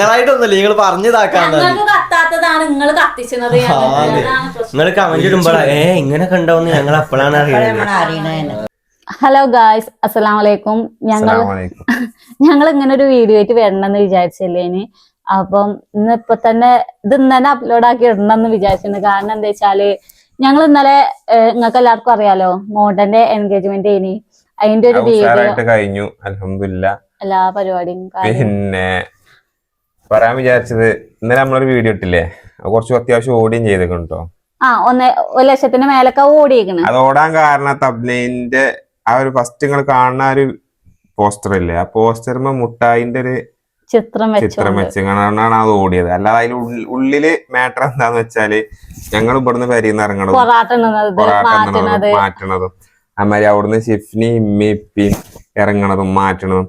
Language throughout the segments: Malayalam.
ഞങ്ങളായിട്ടൊന്നുമില്ല. നിങ്ങൾ പറഞ്ഞതാക്കാൻ ഞങ്ങൾക്ക് കത്താത്തതാണ് നിങ്ങൾ കത്തിച്ചത് നിങ്ങൾ കമന്റ് ഇടുമ്പോഴാ ഏ ഇങ്ങനെ കണ്ടോന്ന് ഞങ്ങൾ അപ്പോഴാണ് അറിയുന്നത് നമ്മൾ അറിയണേന്ന് ഹലോ ഗായ്സ് അസ്സലാം വലൈക്കും ഞങ്ങൾ. ഞങ്ങൾ ഇങ്ങനെ ഒരു വീഡിയോ ആയിട്ട് വരണമെന്ന് വിചാരിച്ചില്ലേന് അപ്പം ഇന്ന് ഇപ്പൊ തന്നെ ഇത് ഇന്ന് തന്നെ അപ്ലോഡ് ആക്കി ഇടണം എന്ന് വിചാരിച്ചിരുന്നു കാരണം എന്താ വെച്ചാൽ ഞങ്ങൾ ഇന്നലെ നിങ്ങൾക്ക് എല്ലാവർക്കും അറിയാലോ മോഡന്റെ എൻഗേജ്മെന്റ് ഇനി അതിന്റെ ഒരു വീഡിയോ കഴിഞ്ഞു. അലഹമില്ല എല്ലാ പരിപാടിയും പിന്നെ പറയാൻ വിചാരിച്ചത് ഇന്നലെ നമ്മളൊരു വീഡിയോ ഇട്ടില്ലേ? കുറച്ച് അത്യാവശ്യം ഓടിയും ചെയ്തേക്കണം കേട്ടോ ആ ഒന്ന് ഒരു ലക്ഷത്തിന് മേലൊക്കെ ഓടിയേക്കണ് അത് ഓടാൻ കാരണം തബ്ലൈന്റെ ആ ഒരു ഫസ്റ്റ് നിങ്ങൾ കാണുന്ന ഒരു പോസ്റ്റർ ഇല്ലേ? ആ പോസ്റ്റർ മുട്ടായിന്റെ ഒരു ചിത്രം ചിത്രം വെച്ചോണ്ട് വെച്ച് കാണാനാണ് അത് ഓടിയത്. അല്ലാതെ അതിൽ ഉള്ളിൽ മാറ്റർ എന്താന്ന് വെച്ചാൽ ഞങ്ങൾ ഇവിടുന്ന് പരിന്ന് ഇറങ്ങണതും മാറ്റണതും. അമ്മാരി അവിടുന്ന് ഷിഫ്നി ഇമ്മി ഇപ്പിയും ഇറങ്ങണതും മാറ്റണതും.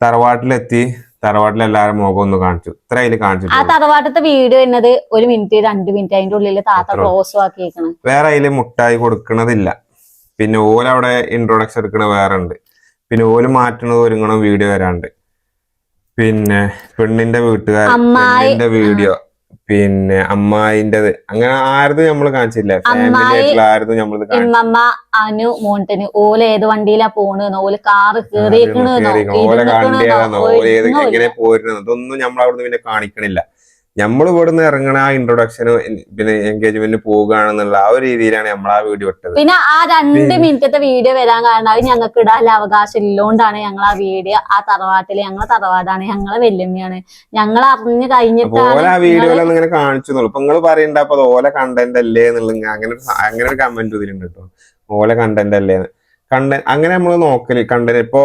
തറവാട്ടിലെത്തി. തറവാട്ടിൽ എല്ലാവരും മുഖം ഒന്ന് കാണിച്ചു. ഇത്ര അതിൽ ആ കാണിച്ചിട്ടു തറവാട്ടത്തെ വീട് വരുന്നത് ഒരു മിനിറ്റ് രണ്ട് മിനിറ്റ് അതിന്റെ ഉള്ളിൽ താത്ത ക്ലോസ് ആക്കിയേക്കണം. വേറെ അതിൽ മുട്ടായി കൊടുക്കണതില്ല. പിന്നെ ഓല അവിടെ ഇൻട്രൊഡക്ഷൻ എടുക്കണ വേറെ ഉണ്ട് പിന്നെ ഓൽ മാറ്റണത് ഒരുങ്ങണം വീഡിയോ വരാണ്ട്. പിന്നെ പെണ്ണിന്റെ വീട്ടുകാർ പെണ്ണിന്റെ വീഡിയോ. പിന്നെ അമ്മായിന്റേത് അങ്ങനെ ആരതും നമ്മൾ കാണിച്ചില്ല ഫാമിലി ആയിട്ടുള്ള ആരതും നമ്മൾ കാണിച്ചില്ല ഇമ്മമ്മ അനു മോണ്ടന് ഓല ഏത് വണ്ടിയിലാ പോണെന്നോ ഓൽ കാറ് കേറിയേക്കണെന്നോ ഓല കണ്ടേതാന്നോ ഓല ഏത് എങ്ങനെ പോരുന്നോ അതൊന്നും നമ്മൾ അവിടുന്ന് പിന്നെ കാണിക്കണില്ല. നമ്മൾ ഇവിടുന്ന് ഇറങ്ങണ ആ ഇൻട്രൊഡക്ഷന് പിന്നെ എൻഗേജ്മെന്റിന് പോകുകയാണെന്നുള്ള ആ ഒരു രീതിയിലാണ് നമ്മൾ ആ വീഡിയോ ഇട്ടത്. പിന്നെ ആ രണ്ട് മിനിറ്റത്തെ വീഡിയോ വരാൻ കാരണം അത് ഞങ്ങൾക്ക് ഇടാനുള്ള അവകാശം ഇല്ലോണ്ടാണ് ഞങ്ങൾ ആ വീഡിയോ ആ തറവാട്ടിൽ ഞങ്ങളെ തറവാടാണ് ഞങ്ങളെ വെല്ലുമ്മയാണ് ഞങ്ങൾ അറിഞ്ഞു കഴിഞ്ഞിട്ട് ഓല ആ വീഡിയോ വീഡിയോയിലൊന്നും ഇങ്ങനെ കാണിച്ചു ഇപ്പൊ നിങ്ങൾ പറയണ്ട അപ്പൊ അത് ഓല കണ്ടന്റ് അല്ലേ എന്നുള്ള അങ്ങനെ അങ്ങനെ ഒരു കമന്റ് ഇതിലുണ്ട് കേട്ടോ ഓല കണ്ടന്റ് അല്ലേ കണ്ട അങ്ങനെ നമ്മൾ നോക്കൽ കണ്ടന്റ് ഇപ്പൊ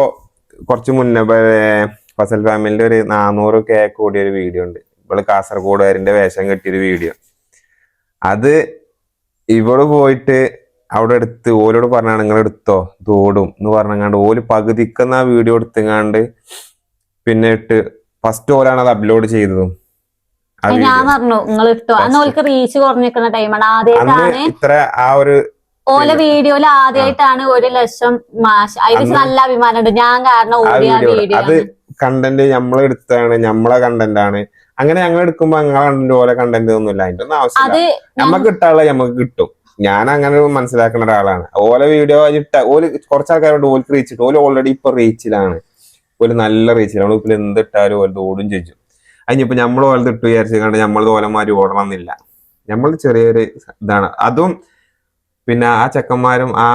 കുറച്ച് മുന്നേ ഫസൽ ഫാമിലിന്റെ ഒരു നാനൂറ് കെ കൂടിയ ഒരു വീഡിയോ ഉണ്ട്. ഇവൾ കാസർഗോഡുകാരിന്റെ വേഷം കെട്ടിയൊരു വീഡിയോ അത് ഇവൾ പോയിട്ട് അവിടെ എടുത്ത് ഓലോട് പറഞ്ഞാണ് നിങ്ങൾ എടുത്തോ? തോടും എന്ന് പറഞ്ഞങ്ങാണ്ട് ഓൽ പകുതിക്കുന്ന ആ വീഡിയോ എടുത്തങ്ങാണ്ട് പിന്നെ ഇട്ട് ഫസ്റ്റ് ഓലാണ് അത് അപ്ലോഡ് ചെയ്തതും. ഞാൻ പറഞ്ഞു നിങ്ങൾ ഇട്ടോ അന്ന് ഓൾക്ക് റീച്ച് കുറഞ്ഞിരിക്കുന്ന ടൈമാണ് ആദ്യമായിട്ടാണ് ഇത്ര ആ ഒരു ഓല വീഡിയോയിൽ ആദ്യമായിട്ടാണ് ഒരു ലക്ഷം മാഷ്. അതിൽ അന്ന് നല്ല അഭിമാനമുണ്ട്. ഞാൻ കാരണം ഓടിയ വീഡിയോ അത് കണ്ടന്റ് നമ്മൾ എടുത്താണ് നമ്മളെ കണ്ടന്റ് ആണ്. അങ്ങനെ ഞങ്ങൾ എടുക്കുമ്പോ കണ്ടന്റ് ഓലെ കണ്ടന്റ് ഒന്നുമില്ല അതിന്റെ ഒന്നും ആവശ്യമില്ല. നമുക്ക് കിട്ടാനുള്ള നമുക്ക് കിട്ടും. ഞാൻ അങ്ങനെ മനസ്സിലാക്കുന്ന ഒരാളാണ്. ഓല വീഡിയോ ഇട്ട ഓൽ കുറച്ച് ആൾക്കാരോട് ഓൽക്ക് റീച്ച് ഇട്ടു ഓൽ ഓൾറെഡി ഇപ്പൊ റീച്ചിലാണ് ഓൽ നല്ല റീച്ചിലാണ് ഇപ്പൊ എന്ത് ഇട്ടാലും ഓലത് ഓടും ചോദിച്ചു അതിനിപ്പോ നമ്മൾ ഓലത് ഇട്ട് വിചാരിച്ചു കണ്ട് നമ്മൾ ഓലമാര് ഓടണം എന്നില്ല നമ്മൾ ചെറിയൊരു ഇതാണ്. അതും പിന്നെ ആ ചെക്കന്മാരും ആ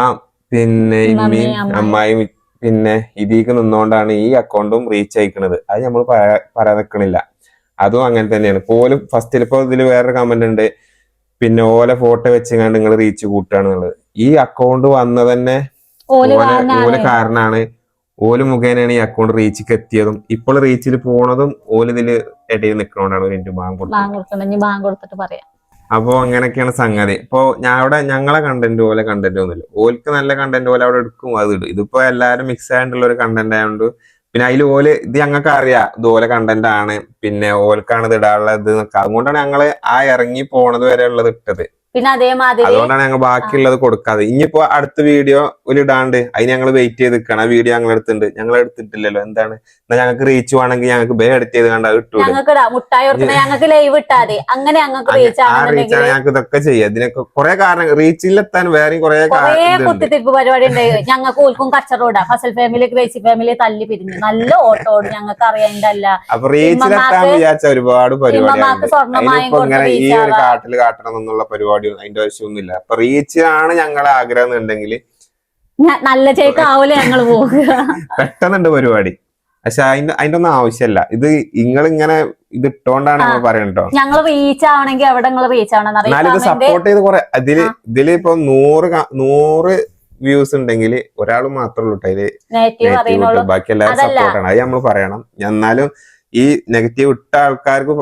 പിന്നെ ഇമ്മയും അമ്മയും, പിന്നെ ഇതിക്ക് നിന്നുകൊണ്ടാണ് ഈ അക്കൗണ്ടും റീച്ച് അയക്കുന്നത് അത് നമ്മൾ പറയാൻ നിൽക്കണില്ല അതും അങ്ങനെ തന്നെയാണ്. പോലും ഫസ്റ്റിൽ ഇപ്പോൾ ഇതിൽ വേറൊരു കമന്റ് ഉണ്ട്. പിന്നെ ഓല ഫോട്ടോ വെച്ചങ്ങാണ്ട് നിങ്ങൾ റീച്ച് കൂട്ടുകയാണെന്നുള്ളത് ഈ അക്കൗണ്ട് വന്ന തന്നെ ഓലെ ഓല കാരണാണ്. ഓല കാരണമാണ് ഓൽ മുഖേനയാണ് ഈ അക്കൗണ്ട് റീച്ചിക്ക് എത്തിയതും. ഇപ്പോൾ റീച്ചിൽ പോണതും ഓൽ ഇതിൽ ഇടയിൽ നിൽക്കണോണ്ടാണ് ഒരു ബാങ്ക് കൊടുത്തത്. പറയാം. അപ്പോ അങ്ങനെയൊക്കെയാണ് സംഗതി. ഇപ്പൊ ഞാൻ അവിടെ ഞങ്ങളെ കണ്ടന്റ് പോലെ കണ്ടന്റ് ഒന്നുമില്ല. ഓൽക്ക് നല്ല കണ്ടന്റ് പോലെ അവിടെ എടുക്കും അത് ഇടും. ഇതിപ്പോ എല്ലാരും മിക്സ് ആയിട്ടുള്ള ഒരു കണ്ടന്റ് ആയതുകൊണ്ട് പിന്നെ അതിൽ ഓൽ ഇത് ഞങ്ങൾക്ക് അറിയാം ഇത് ഓല കണ്ടന്റ് ആണ്. പിന്നെ ഓൽക്കാണ് ഇത് ഇടാനുള്ളത് അതുകൊണ്ടാണ് ഞങ്ങൾ ആ ഇറങ്ങി പോണത് വരെ ഉള്ളത് ഇട്ടത്. പിന്നെ അതേമാതിരി അതുകൊണ്ടാണ് ഞങ്ങൾ ബാക്കിയുള്ളത് കൊടുക്കാതെ. ഇനിയിപ്പോ അടുത്ത വീഡിയോ ഒരു ഇടാണ്ട് അതിന് ഞങ്ങൾ വെയിറ്റ് ചെയ്ത് നിൽക്കണം ആ വീഡിയോ ഞങ്ങൾ എടുത്തിട്ടുണ്ട്. ഞങ്ങൾ എടുത്തിട്ടില്ലല്ലോ. എന്താണ്? എന്നാ ഞങ്ങൾക്ക് റീച്ച് വേണമെങ്കിൽ ഞങ്ങൾക്ക് ബേ എഡിറ്റ് ചെയ്ത് കണ്ട് ഇട്ടു ഞങ്ങൾക്ക് ഇടാം. മുട്ടായി ഞങ്ങൾക്ക് ലൈവ് ഇട്ടാതെ. അങ്ങനെ ഞങ്ങൾക്ക് റീച്ച് റീച്ച് ഞങ്ങൾക്ക് ഇതൊക്കെ ചെയ്യാം. ഇതിനൊക്കെ കുറെ കാരണം റീച്ചിലെത്താൻ വേറെയും കുറെ കുത്തിത്തിരിപ്പ് പരിപാടി ഉണ്ട്. ഞങ്ങൾക്ക് ഓൽക്കും കച്ചറോടാ ഫസൽ ഫാമിലി ക്രേസി ഫാമിലി തല്ലി പിരിഞ്ഞു. നല്ല ഓട്ടോട് ഓടും. ഞങ്ങൾക്ക് അറിയാണ്ടല്ല. അപ്പൊ റീച്ചിലെത്താൻ വിചാരിച്ച ഒരുപാട് പരിപാടി സ്വർണമായി ഈ ഒരു കാട്ടിൽ കാട്ടണം എന്നുള്ള പരിപാടി അതിന്റെ ആവശ്യമൊന്നുമില്ല. അപ്പൊ റീച്ച് ആണ് ഞങ്ങളെ ആഗ്രഹം എന്നുണ്ടെങ്കിൽ നല്ല ചേക്ക് ആവൂല ഞങ്ങൾ പോകുക പെട്ടെന്നുണ്ട് പരിപാടി. പക്ഷെ അതിന്റെ അതിന്റെ ഒന്നും ആവശ്യമല്ല. ഇത് നിങ്ങൾ ഇങ്ങനെ ഇത് ഇട്ടോണ്ടാണ് നമ്മൾ പറയണ്ടോ ഞങ്ങൾ റീച്ച് ആവണമെങ്കിൽ എവിടെ നിങ്ങൾ റീച്ച് ആവണം ഇത് സപ്പോർട്ട് ചെയ്ത് കുറെ ഇതിൽ ഇതിൽ ഇപ്പൊ നൂറ് നൂറ് വ്യൂസ് ഉണ്ടെങ്കിൽ ഒരാൾ മാത്രമേ ഉള്ളൂ കേട്ടോ ബാക്കി എല്ലാവരും. സപ്പോർട്ടാണ് അത് നമ്മൾ പറയണം. എന്നാലും ഈ നെഗറ്റീവ് ഇട്ട ആൾക്കാർക്ക്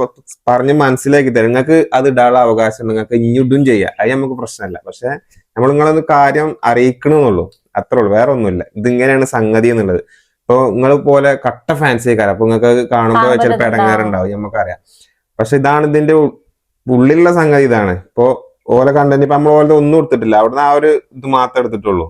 പറഞ്ഞ് മനസ്സിലാക്കി തരും. നിങ്ങൾക്ക് അത് ഇടാനുള്ള അവകാശം ഉണ്ട്. നിങ്ങൾക്ക് ഇനി ഇടും ചെയ്യാം. അത് നമുക്ക് പ്രശ്നമല്ല. പക്ഷെ നമ്മൾ നിങ്ങളൊന്ന് കാര്യം അറിയിക്കണമെന്നുള്ളൂ അത്രേ ഉള്ളൂ. വേറെ ഒന്നുമില്ല. ഇത് ഇങ്ങനെയാണ് സംഗതി എന്നുള്ളത്. ഇപ്പൊ നിങ്ങൾ പോലെ കട്ട ഫാൻസി കാരം അപ്പൊ നിങ്ങൾക്ക് കാണുമ്പോൾ ചിലപ്പോൾ. ഇടങ്ങാറുണ്ടാവും നമുക്കറിയാം. പക്ഷെ ഇതാണ് ഇതിന്റെ ഉള്ളിലുള്ള സംഗതി ഇതാണ്. ഇപ്പൊ ഓരോ കണ്ടന്റ് ഇപ്പൊ നമ്മൾ ഓരോ ഒന്നും എടുത്തിട്ടില്ല. അവിടുന്ന് ആ ഒരു ഇത് മാത്രമേ എടുത്തിട്ടുള്ളൂ.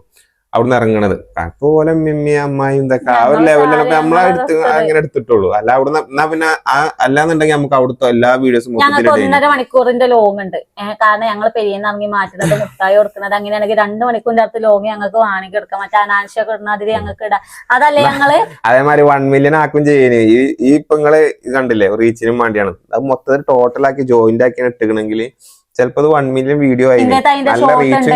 അവിടുന്ന് ഇറങ്ങണത്. അപ്പൊ ഓലെ മിമ്മി അമ്മായും ഇതൊക്കെ ആ ഒരു ലെവലിൽ നമ്മളെ എടുത്ത്. അങ്ങനെ എടുത്തിട്ടുള്ളൂ. അല്ല അവിടുന്ന് എന്നാ പിന്നെ ആ- അല്ലാന്നുണ്ടെങ്കിൽ നമുക്ക് അവിടുത്തെ എല്ലാ വീഡിയോസും ഞങ്ങൾക്ക് ഒന്നര മണിക്കൂറിന്റെ ലോങ് ഉണ്ട്. കാരണം ഞങ്ങൾ പെരിയെന്ന് ഇറങ്ങി മാറ്റുന്നത് മുട്ടായി കൊടുക്കുന്നത്. അങ്ങനെയാണെങ്കിൽ രണ്ടു മണിക്കൂറിന്റെ അടുത്ത് ലോങ് ഞങ്ങൾക്ക് വാണിക്ക് എടുക്കാം. മറ്റേ അനാവശ്യമൊക്കെ ഇടുന്ന അതിൽ ഞങ്ങൾക്ക് ഇടാം. അതല്ലേ ഞങ്ങൾ? അതേമാതിരി വൺ മില്യൺ ആക്കും ചെയ്യുന്നു ഈ ഈ ഇപ്പൊ നിങ്ങൾ ഇത് കണ്ടില്ലേ റീച്ചിനും വേണ്ടിയാണ്. അത് മൊത്തത്തിൽ ടോട്ടൽ ആക്കി ജോയിന്റ് ആക്കി ഇട്ടുകണെങ്കിൽ ചിലപ്പോ അത് വൺ മില്യൺ വീഡിയോ ആയി. നല്ല റീച്ച്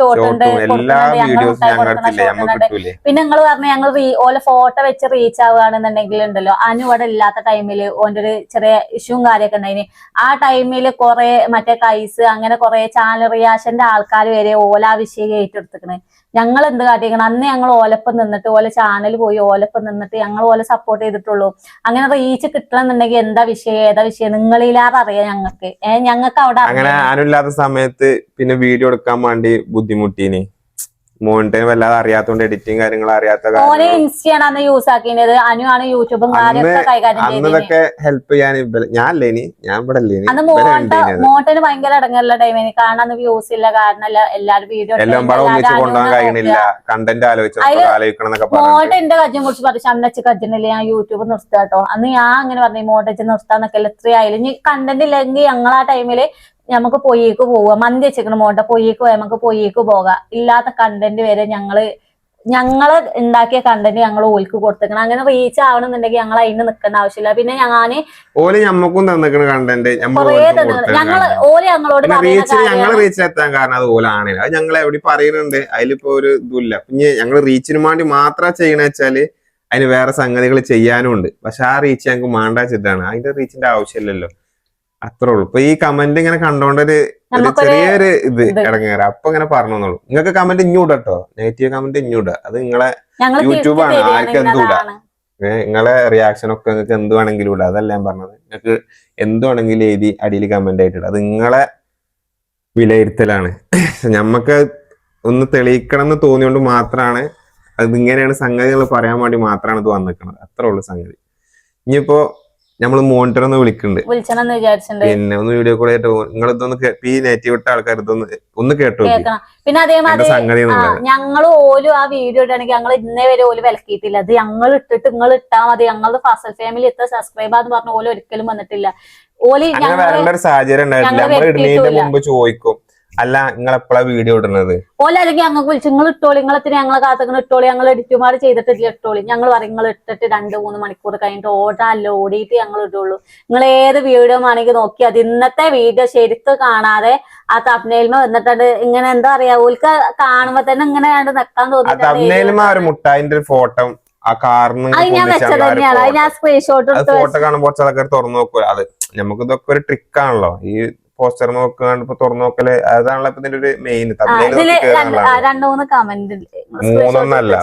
ഷോർട്ടും എല്ലാ വീഡിയോസ് ഞങ്ങൾ വീഡിയോസും മുട്ടായി ഞങ്ങൾ കൊടുക്കുന്ന എടുത്തില്ലേ ഷോർട്ട് നമുക്ക് ഉണ്ട്. കിട്ടൂലേ? പിന്നെ നിങ്ങൾ പറഞ്ഞ ഞങ്ങൾ ഓലെ ഫോട്ടോ വെച്ച് റീച്ച് ആവുകയാണെന്നുണ്ടെങ്കിൽ ഉണ്ടല്ലോ അനു ഇവിടെ ഇല്ലാത്ത ടൈമിൽ ഓന്റെ ഒരു ചെറിയ ഇഷ്യൂവും കാര്യമൊക്കെ ഉണ്ടായിന്. ആ ടൈമിൽ കുറെ മറ്റേ കൈസ് അങ്ങനെ കുറെ ചാനൽ റിയാഷന്റെ ആൾക്കാർ വരെ ഓല ആ വിഷയം ഏറ്റെടുത്തിക്കണ്. ഞങ്ങൾ എന്ത് കാട്ടിക്കണം അന്ന് ഞങ്ങൾ ഓലപ്പം നിന്നിട്ട് ഓല ചാനൽ പോയി ഓലപ്പം നിന്നിട്ട് ഞങ്ങൾ ഓല സപ്പോർട്ട് ചെയ്തിട്ടുള്ളൂ. അങ്ങനെ റീച്ച് കിട്ടണമെന്നുണ്ടെങ്കിൽ എന്താ വിഷയം? ഏതാ വിഷയം? നിങ്ങളിലാറ് അറിയാം ഞങ്ങൾക്ക്. ഏഹ് ഞങ്ങൾക്ക് അവിടെ അങ്ങനെ സമയത്ത് പിന്നെ വീഡിയോ എടുക്കാൻ വേണ്ടി ബുദ്ധിമുട്ടീനി. മോണിറ്റൈൻ വല്ലാതെ അറിയാത്തോണ്ട് എഡിറ്റിംഗ് കാര്യങ്ങൾ അറിയാത്ത ഓനെ കാരണം ഇൻസ്റ്റയാണ് അന്ന് യൂസ് ആക്കിയത് അനു ആണ് യൂട്യൂബും കാര്യമൊക്കെ കൈകാര്യം അന്ന് ചെയ്തത് ഇതൊക്കെ ഹെൽപ്പ് ചെയ്യാൻ ഞാൻ ഇനി ഞാൻ ഇവിടെ അല്ലേനി അന്ന് ഇവരെ മോട്ട ഉണ്ടേനി മോട്ടന് ഭയങ്കര ഇടങ്ങുള്ള ടൈമിന് കാരണം അന്ന് വ്യൂസ് ഇല്ല കാരണം എല്ലാ- എല്ലാരും വീഡിയോ എല്ലാം പാടെ ഒന്നിച്ച് കൊണ്ടുപോകാൻ കഴിയണില്ല. കണ്ടന്റ് ആലോചിച്ചു ആലോചിക്കണം എന്നൊക്കെ മോട്ട എന്റെ കുറിച്ച് പറഞ്ഞു കജ്ജിനില്ല ഞാൻ യൂട്യൂബ് നിർത്തുക കേട്ടോ അന്ന് ഞാൻ അങ്ങനെ പറഞ്ഞു മോട്ടച്ച് നിർത്താന്നൊക്കെ എത്രയായാലും ഇനി കണ്ടന്റ് ഇല്ലെങ്കിൽ ഞങ്ങൾ ആ ടൈമിൽ നമുക്ക് പൊയ്യേക്ക് പോവുക. മന്തി വെച്ചേക്കണ മോട്ട പൊയ്യേക്ക് പോയാൽ നമുക്ക് പൊയ്യേക്ക് പോകാം. ഇല്ലാത്ത കണ്ടന്റ് വരെ ഞങ്ങൾ ഞങ്ങൾ ഉണ്ടാക്കിയ കണ്ടന്റ് ഞങ്ങൾ ഓൽക്ക് കൊടുത്തേക്കണം. അങ്ങനെ റീച്ച് ആവണമെന്നുണ്ടെങ്കിൽ ഞങ്ങൾ അതിന് നിൽക്കേണ്ട ആവശ്യമില്ല. പിന്നെ ഞാൻ ഓൽ ഞമ്മക്കും തന്നിക്കണ കണ്ടന്റ് ഞങ്ങൾ ഓൽ ഞങ്ങളോട് ഞങ്ങൾ റീച്ച് എത്താൻ കാരണം അത് ഓലാണ് അത് ഞങ്ങൾ എവിടെ പറയുന്നുണ്ട് അതിലിപ്പോ ഒരു ഇതില്ല. പിന്നെ ഞങ്ങൾ റീച്ചിന് വേണ്ടി മാത്രം ചെയ്യണ വെച്ചാൽ അതിന് വേറെ സംഗതികൾ ചെയ്യാനും ഉണ്ട് പക്ഷെ ആ റീച്ച് ഞങ്ങൾക്ക് മാണ്ട ചിട്ടാണ്. അതിന്റെ റീച്ചിന്റെ ആവശ്യമില്ലല്ലോ. അത്രേ ഉള്ളൂ. ഇപ്പൊ ഈ കമന്റ് ഇങ്ങനെ കണ്ടോണ്ടൊരു ഒരു ചെറിയൊരു ഇത്. ഇടങ്ങേറ അപ്പൊ ഇങ്ങനെ പറഞ്ഞോളൂ നിങ്ങൾക്ക് കമന്റ് ഇഞ്ഞൂടാ കേട്ടോ നെഗറ്റീവ് കമന്റ് ഇഞ്ഞൂടാ അത് നിങ്ങളെ യൂട്യൂബ് YouTube ആണ്, തിരിച്ച് ആർക്കും എന്തും ഇടാം. നിങ്ങളെ റിയാക്ഷൻ ഒക്കെ നിങ്ങൾക്ക് എന്ത് വേണമെങ്കിലും ഇടാം. അതല്ല ഞാൻ പറഞ്ഞത്. നിങ്ങൾക്ക് എന്ത് വേണമെങ്കിലും എഴുതി അടിയിൽ കമന്റ് ആയിട്ട് ഇടാം. അത് നിങ്ങളെ വിലയിരുത്തലാണ്. ഞമ്മക്ക് ഒന്ന് തെളിയിക്കണം എന്ന് തോന്നിയോണ്ട് മാത്രമാണ് അത് ഇങ്ങനെയാണ് സംഗതികൾ പറയാൻ വേണ്ടി മാത്രമാണ് ഇത് വന്നിരിക്കുന്നത് അത്രേ ഉള്ളൂ സംഗതി. ഇനിയിപ്പോ നമ്മൾ മോണിറ്റർ ഒന്ന് വിളിക്കുന്നുണ്ട് പിന്നെ ഒന്ന് വീഡിയോ കോൾ ആയിട്ട് നിങ്ങൾ ഇതൊന്ന് ഈ വിട്ട ആൾക്കാർ ഇതൊന്ന് ഒന്ന് കേട്ടോ പിന്നെ അതേമാതിരി ഞങ്ങൾ ഓലും ആ വീഡിയോ ഇട്ടാണെങ്കിൽ ഞങ്ങൾ ഇന്നേ വരെ ഓൽ വിലക്കിയിട്ടില്ല. അത് ഞങ്ങൾ ഇട്ടിട്ട് നിങ്ങൾ ഇട്ടാ മതി. ഞങ്ങളുടെ ഫസൽ ഫാമിലി എത്ര സബ്സ്ക്രൈബ് ആന്ന് പറഞ്ഞ ഓൽ ഒരിക്കലും വന്നിട്ടില്ല. ഓൽ ഞങ്ങൾ സാഹചര്യം ഉണ്ടായിട്ടില്ല. നമ്മൾ ഇടുന്നതിന്റെ. മുമ്പ് ചോദിക്കും. അല്ല നിങ്ങൾ എപ്പോഴാ വീഡിയോ ഇടുന്നത്? ഓല അല്ലെങ്കിൽ ഞങ്ങൾക്ക് വിളിച്ചു നിങ്ങൾ ഇട്ടോളി നിങ്ങളത്തിന് ഞങ്ങളെ കാത്തങ്ങനെ ഇട്ടോളി ഞങ്ങൾ എഡിറ്റുമാർ ചെയ്തിട്ടില്ല ഇട്ടോളി. ഞങ്ങൾ പറയും നിങ്ങൾ ഇട്ടിട്ട് രണ്ട് മൂന്ന് മണിക്കൂർ കഴിഞ്ഞിട്ട് ഓടാല്ലോ ഓടിയിട്ട് ഞങ്ങൾ ഇടുള്ളൂ. നിങ്ങൾ ഏത് വീഡിയോ ആണെങ്കിൽ നോക്കി അത് ഇന്നത്തെ വീഡിയോ ശരിക്ക് കാണാതെ ആ തപ്നയിൽമ വന്നിട്ടുണ്ട് ഇങ്ങനെ എന്താ പറയാ ഓൽക്ക് കാണുമ്പോ തന്നെ ഇങ്ങനെ കണ്ട് നിക്കാൻ ഒരു മുട്ടായിന്റെ ഫോട്ടോ ആ കാറിന് ഫോട്ടോ കാണുമ്പോൾ കുറച്ച് ആൾക്കാർ തുറന്നു നോക്കുക അത് നമുക്ക് ഇതൊക്കെ ഒരു ട്രിക്ക് ആണല്ലോ. ഈ പോസ്റ്റർ നോക്കാണ്ട് ഇപ്പൊ തുറന്നു നോക്കൽ അതാണല്ലോ ഇപ്പൊ ഇതിന്റെ ഒരു മെയിൻ ആ, ഇതിൽ രണ്ട് മൂന്ന് കമന്റ് മൂന്നൊന്നല്ല.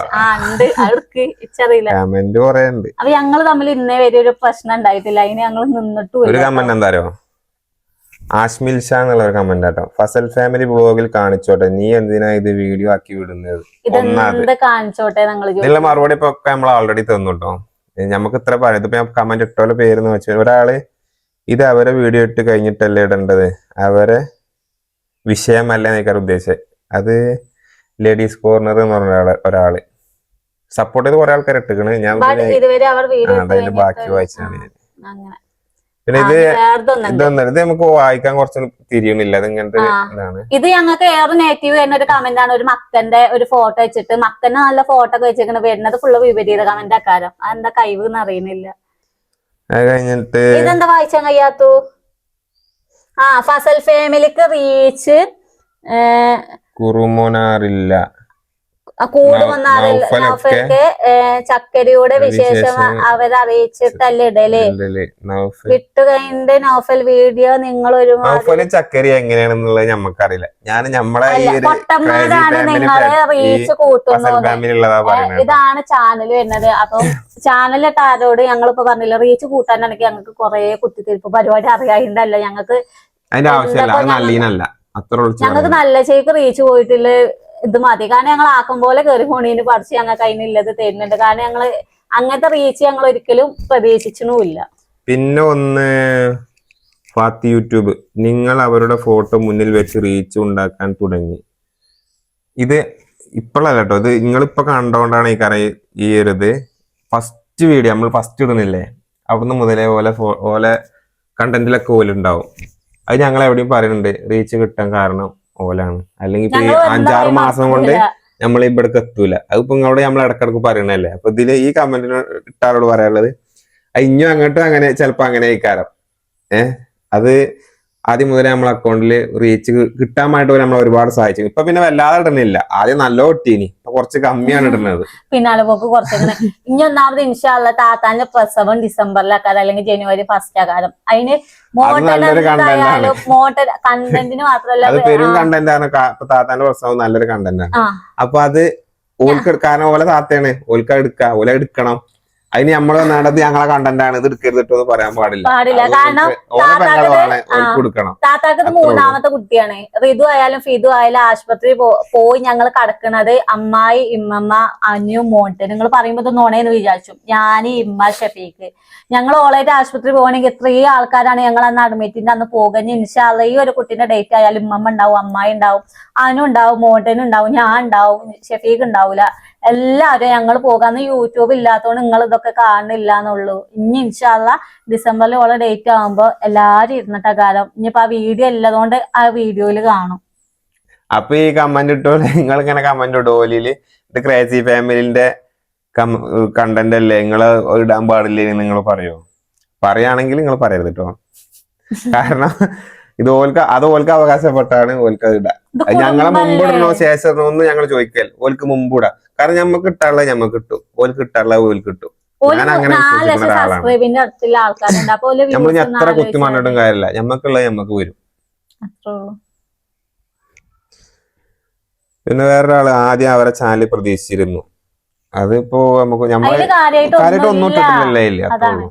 കമന്റ് കൊറേ ഉണ്ട്. അപ്പൊ ഞങ്ങൾ തമ്മിൽ ഇന്നേ വരെ ഒരു പ്രശ്നം ഉണ്ടായിട്ടില്ല. അതിന് ഞങ്ങൾ നിന്നിട്ട് ഒരു കമന്റ് എന്താരോ ആഷ്മിൽ ഷാ എന്നുള്ള ഒരു കമന്റ് ആട്ടോ. ഫസൽ ഫാമിലി ബ്ലോഗിൽ കാണിച്ചോട്ടെ. നീ എന്തിനാ ഇത് വീഡിയോ ആക്കി വിടുന്നത്? ഇതിനുള്ള മറുപടി ഇപ്പൊ നമ്മൾ ഓൾറെഡി തന്നു കേട്ടോ നമുക്ക് ഇത്ര പറയാം ഇതിപ്പോ കമന്റ് ഇട്ടോലെ എന്ന് വെച്ചാൽ ഒരാൾ ഇത് അവരെ വീഡിയോ ഇട്ട് കഴിഞ്ഞിട്ടല്ലേ ഇടേണ്ടത്? അവരെ വിഷയമല്ല എന്നൊക്കെ ഉദ്ദേശിച്ചത് അത് ലേഡീസ് കോർണർ എന്ന് പറഞ്ഞ ഒരാൾ ഒരാൾ. സപ്പോർട്ട് ചെയ്ത് കുറെ ആൾക്കാർ ഇട്ടിക്കണ്. ഞാൻ ബാക്കി വായിച്ചാണ് ഞാൻ. പിന്നെ ഇത് ഇതൊന്നും ഇത് നമുക്ക് വായിക്കാൻ കുറച്ച് തിരിയണില്ല അത് ഇങ്ങനത്തെ ഇതാണ്. ഇത് ഞങ്ങൾക്ക് ഏറെ നെഗറ്റീവ് വരുന്ന ഒരു കമന്റ് ആണ്. ഒരു മക്കന്റെ ഒരു ഫോട്ടോ വെച്ചിട്ട് മക്കന്റെ നല്ല ഫോട്ടോ ഒക്കെ വെച്ചിരിക്കുന്നത് വരുന്നത് ഫുള്ള് വിപരീത കമന്റ് ആക്കാരം. അതെന്താ കഴിവ് എന്ന് അറിയുന്നില്ല. അത് കഴിഞ്ഞിട്ട് ഇതെന്താ വായിച്ചാൻ കഴിയാത്തു? ആ ഫസൽ ഫാമിലിക്ക് റീച്ച് കുറുമോനാറില്ല. കൂട് വന്ന നൗഫലൊക്കെ ചക്കരിയുടെ വിശേഷം അവരറിയിച്ചിട്ടല്ലേ ഇടലേ? വിട്ടുകഴിഞ്ഞ നോഫൽ വീഡിയോ നിങ്ങൾ ഒരു ചക്കരി എങ്ങനെയാണെന്നുള്ളത് ഞമ്മക്കറിയില്ല. ഞാൻ ഒരു പൊട്ടന്മാരാണ് നിങ്ങളെ റീച്ച് ഫസൽ കൂട്ടുന്നു ഫാമിലി ഉള്ളതാ പറയുന്നത് ഇതാണ് ചാനൽ വരുന്നത്. അപ്പൊ ചാനലിട്ട് ആരോട് ഞങ്ങളിപ്പോ പറഞ്ഞില്ല റീച്ച് കൂട്ടാനാണെങ്കിൽ ഞങ്ങൾക്ക് കുറെ കുത്തിത്തിരിപ്പ് പരിപാടി അറിയാണ്ടല്ല ഞങ്ങൾക്ക് അതിന്റെ ആവശ്യമില്ല. ഞങ്ങൾക്ക് നല്ല ചേക്ക് റീച്ച് പോയിട്ടില്ല? ഇത് മതി. കാരണം ഞങ്ങൾ ആക്കും പോലെ കയറി ഫോണിന് പറിച്ച് ഞങ്ങൾക്ക് അതിനുള്ളത് തരുന്നുണ്ട്. കാരണം ഞങ്ങൾ അങ്ങനത്തെ റീച്ച് ഞങ്ങൾ ഒരിക്കലും പ്രതീക്ഷിച്ചണമില്ല പിന്നെ ഒന്ന് ഫാത്തി യൂട്യൂബ്. നിങ്ങൾ അവരുടെ ഫോട്ടോ മുന്നിൽ വെച്ച് റീച്ച് ഉണ്ടാക്കാൻ തുടങ്ങി. ഇത് ഇപ്പോഴല്ല കേട്ടോ ഇത് നിങ്ങളിപ്പോ കണ്ടോണ്ടാണ് ഈ കറി ഈ ഒരു ഇത് ഫസ്റ്റ് വീഡിയോ നമ്മൾ ഫസ്റ്റ് ഇടുന്നില്ലേ? അവിടുന്ന് മുതലേ ഓലെ ഫോ- ഓലെ കണ്ടന്റിലൊക്കെ ഓലുണ്ടാവും. അത് ഞങ്ങൾ എവിടെയും പറയുന്നുണ്ട്. റീച്ച് കിട്ടാൻ കാരണം. ഓലാണ്. അല്ലെങ്കിൽ ഇപ്പൊ ഈ അഞ്ചാറ് മാസം കൊണ്ട്. നമ്മൾ ഇവിടേക്ക് എത്തൂല. അതിപ്പോ ഇങ്ങോട്ട് നമ്മൾ ഇടക്കിടക്ക് പറയണല്ലേ അപ്പൊ ഇതിൽ ഈ കമന്റിന് ഇട്ടാരോട് പറയാനുള്ളത്? ഇഞ്ഞും അങ്ങോട്ടും അങ്ങനെ ചിലപ്പോ അങ്ങനെ ആയിക്കാരം. ഏഹ്? അത് ആദ്യം മുതലേ നമ്മളെ അക്കൗണ്ടിൽ റീച്ച് കിട്ടാൻ വേണ്ടി ഒരുപാട് സഹായിച്ചു. ഇപ്പൊ പിന്നെ വല്ലാതെ ഇടണില്ല ആദ്യം നല്ല ഒട്ടീനി. ഇപ്പൊ കുറച്ച് കമ്മിയാണ് ഇടുന്നത്. പിന്നാലെ പോക്ക് കുറച്ചിങ്ങനെ. ഇനി ഒന്നാമത് ഇൻഷാല്ല താത്താന്റെ പ്രസവം ഡിസംബറിലാക്കാതെ അല്ലെങ്കിൽ ജനുവരി ഫസ്റ്റ് ആകാരം അതിന് മോട്ടർ കണ്ടന്റിന് പെരും കണ്ടന്റ് ആണ്. താത്താന്റെ പ്രസവം നല്ലൊരു കണ്ടന്റ് ആണ്. അപ്പൊ അത് ഓൽക്ക് എടു- കാരണം ഓലെ താത്തയാണ്. ഓൽക്ക് എടുക്ക. ഓലെ എടുക്കണം. അതിന് നമ്മൾ വന്നാണ്ടത് ഞങ്ങളെ കണ്ടന്റ് ആണ്. ഇത് എടുക്കരുത് എന്ന് പറയാൻ പാടില്ല. പാടില്ല. കാരണം കൊടുക്കണം. താത്താക്കത് മൂന്നാമത്തെ കുട്ടിയാണ്. റിതു ആയാലും ഫിതു ആയാലും ആശുപത്രി പോയി ഞങ്ങൾ കടക്കണത് അമ്മായി ഇമ്മമ്മ അനു മോട്ട് നിങ്ങൾ പറയുമ്പോ ഇത് എന്ന് വിചാരിച്ചു. ഞാൻ ഇമ്മ ഷഫീഖ്. ഞങ്ങൾ ഓളായിട്ട് ആശുപത്രി പോകണമെങ്കിൽ ഇത്രയും ആൾക്കാരാണ് ഞങ്ങൾ അന്ന് അഡ്മിറ്റിന്റെ അന്ന് പോകുന്നത് ഇൻഷാല്ല ഈ ഒരു കുട്ടീന്റെ ഡേറ്റ് ആയാലും ഇമ്മമ്മ ഉണ്ടാവും അമ്മായി ഉണ്ടാവും അനു ഉണ്ടാവും മോട്ടനും ഉണ്ടാവും ഞാൻ ഉണ്ടാവും ഷഫീഖ് ഉണ്ടാവില്ല എല്ലാവരും ഞങ്ങൾ പോകാന്ന് യൂട്യൂബ് ഇല്ലാത്തതുകൊണ്ട് നിങ്ങൾ ഇതൊക്കെ കാണുന്നില്ല എന്നുള്ളൂ ഇനി ഇൻഷാല്ല ഡിസംബറിൽ ഉള്ള ഡേറ്റ് ആകുമ്പോ എല്ലാരും ഇരുന്നിട്ട കാലം. ഇനിയിപ്പോ ആ വീഡിയോ ഇല്ലതുകൊണ്ട് ആ വീഡിയോയിൽ കാണും. അപ്പൊ ഈ കമന്റ് ഇട്ടോ നിങ്ങൾ ഇങ്ങനെ കമന്റ് ഇട്ടോ ഓലിയിൽ ഇത് ക്രേസി ഫാമിലിന്റെ കണ്ടന്റ് അല്ലേ? നിങ്ങൾ ഇടാൻ പാടില്ലേ നിങ്ങൾ പറയോ? പറയുകയാണെങ്കിൽ നിങ്ങൾ പറയരുത് കേട്ടോ കാരണം ഇത് ഓൽക്ക് അത് ഓൽക്ക് അവകാശപ്പെട്ടാണ് ഓൽക്ക് ഇടാ. ഞങ്ങളെ മുമ്പ് ഇടണോ ശേഷം ഇടണോ ഞങ്ങൾ ചോദിക്കൽ ഓൽക്ക് മുമ്പ് ഇടാം. കാരണം ഞമ്മക്ക് കിട്ടാനുള്ള ഞമ്മക്ക് കിട്ടും. ഓൽ കിട്ടാനുള്ള ഓൽ കിട്ടും. ഞാൻ അങ്ങനെ വിശ്വസിക്കുന്ന ഒരാളാണ്. നമ്മൾ എത്ര കുത്തി പറഞ്ഞിട്ടും കാര്യമില്ല. ഞമ്മക്കുള്ളത് ഞമ്മക്ക് വരും. പിന്നെ വേറൊരാൾ ആദ്യം അവരെ ചാനൽ പ്രതീക്ഷിച്ചിരുന്നു. അതിപ്പോ നമുക്ക് അതിൽ കാര്യമായിട്ട് ഒന്നും ഇട്ടിട്ടില്ല ഇല്ല? അത്രേ. ഉള്ളൂ.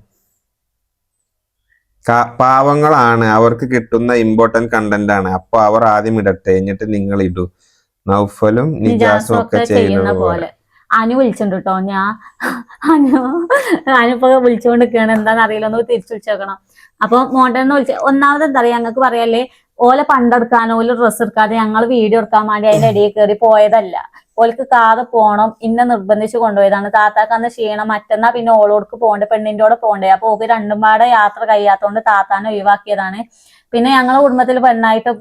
പാവങ്ങളാണ്. അവർക്ക് കിട്ടുന്ന ഇമ്പോർട്ടന്റ് കണ്ടന്റ് ആണ്. അപ്പൊ അവർ ആദ്യം ഇടട്ടെ. എന്നിട്ട് നിങ്ങൾ ഇടൂ. നൗഫലും നിജാസും ഒക്കെ ചെയ്യുന്ന പോലെ. അനു വിളിച്ചിട്ടുണ്ട് കേട്ടോ ഞാൻ അനു അനുപ്പോ വിളിച്ചുകൊണ്ടിരിക്കുകയാണ്. എന്താണെന്ന് അറിയില്ല. ഒന്ന് തിരിച്ചു വിളിച്ചേക്കണം അപ്പൊ മോണ്ടന്ന് വിളിച്ച ഒന്നാമത് എന്താ പറയാ? ഞങ്ങൾക്ക് പറയാല്ലേ ഓലെ പണ്ടെടുക്കാനോ ഓൽ ഡ്രസ്സ് എടുക്കാതെ ഞങ്ങൾ വീഡിയോ എടുക്കാൻ വേണ്ടി അതിന്റെ ഇടയിൽ കയറി പോയതല്ല. ഓൾക്ക് കാറ് പോണം ഇന്നെ നിർബന്ധിച്ച് കൊണ്ടുപോയതാണ്. താത്താക്ക് അന്ന് ക്ഷീണം മറ്റന്നാ പിന്നെ ഓളോടക്ക് പോകണ്ടേ പെണ്ണിന്റെ കൂടെ പോകണ്ടേ. അപ്പൊ ഓക്ക് രണ്ടും പാടെ യാത്ര കഴിയാത്തോണ്ട് താത്താനെ ഒഴിവാക്കിയതാണ്. പിന്നെ ഞങ്ങളെ കുടുംബത്തിൽ പെണ്ണായിട്ട്